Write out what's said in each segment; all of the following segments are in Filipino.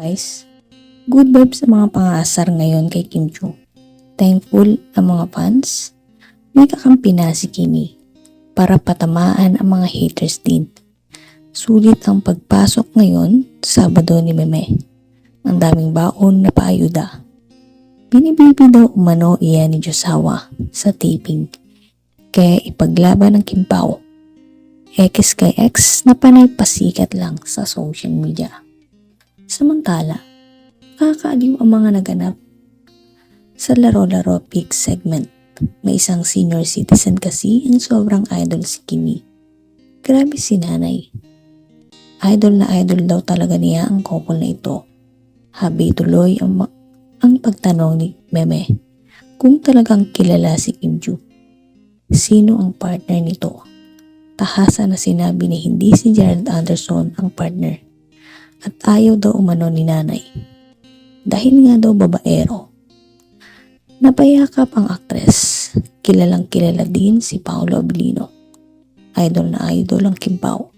Guys, good vibes sa mga pangaasar ngayon kay Kim Joo. Thankful ang mga fans. May kakampi na si Kimi para patamaan ang mga haters din. Sulit ang pagpasok ngayon, Sabado ni Meme. Ang daming baon na paayuda. Binibibi daw umano iyan ni Josawa sa taping. Kaya ipaglaban ng Kimpaw. X kay X na panay pasikat lang sa social media. Samantala, kakaaliw ang mga naganap sa laro-laro peak segment. May isang senior citizen kasi ang sobrang idol si Kimi. Grabe si nanay. Idol na idol daw talaga niya ang couple na ito. Habi tuloy ang, ang pagtanong ni Meme kung talagang kilala si Kim Joo. Sino ang partner nito? Tahasa na sinabi ni hindi si Gerald Anderson ang partner at ayaw daw umano ni nanay. Dahil nga daw babaero. Napayakap ang aktres. Kilalang kilala din si Paolo Abilino. Idol na idol ang Kimpaw.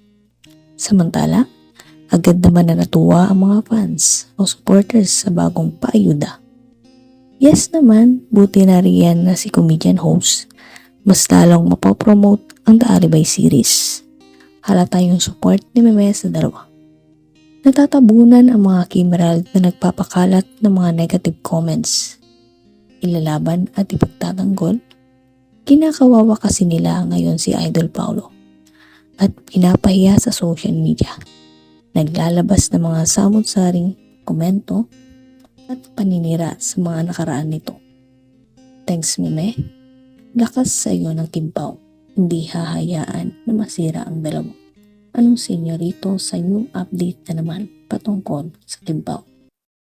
Samantala, agad naman na natuwa ang mga fans o supporters sa bagong paayuda. Yes naman, buti na riyan na si comedian host. Mas lalong mapopromote ang The Alibay series. Halata yung support ni Meme sa dalawa. Natatabunan ang mga Kimerald na nagpapakalat ng mga negative comments. Ilalaban at ipagtatanggol. Kinakawawa kasi nila ngayon si Idol Paulo at pinapahiya sa social media. Naglalabas ng mga samot-saring komento at paninira sa mga nakaraan nito. Thanks Mime. Lakas sa iyo ng kimpaw. Hindi hahayaan na masira ang dalawa. Anong senyorito sa inyong update na naman patungkol sa kimpaw?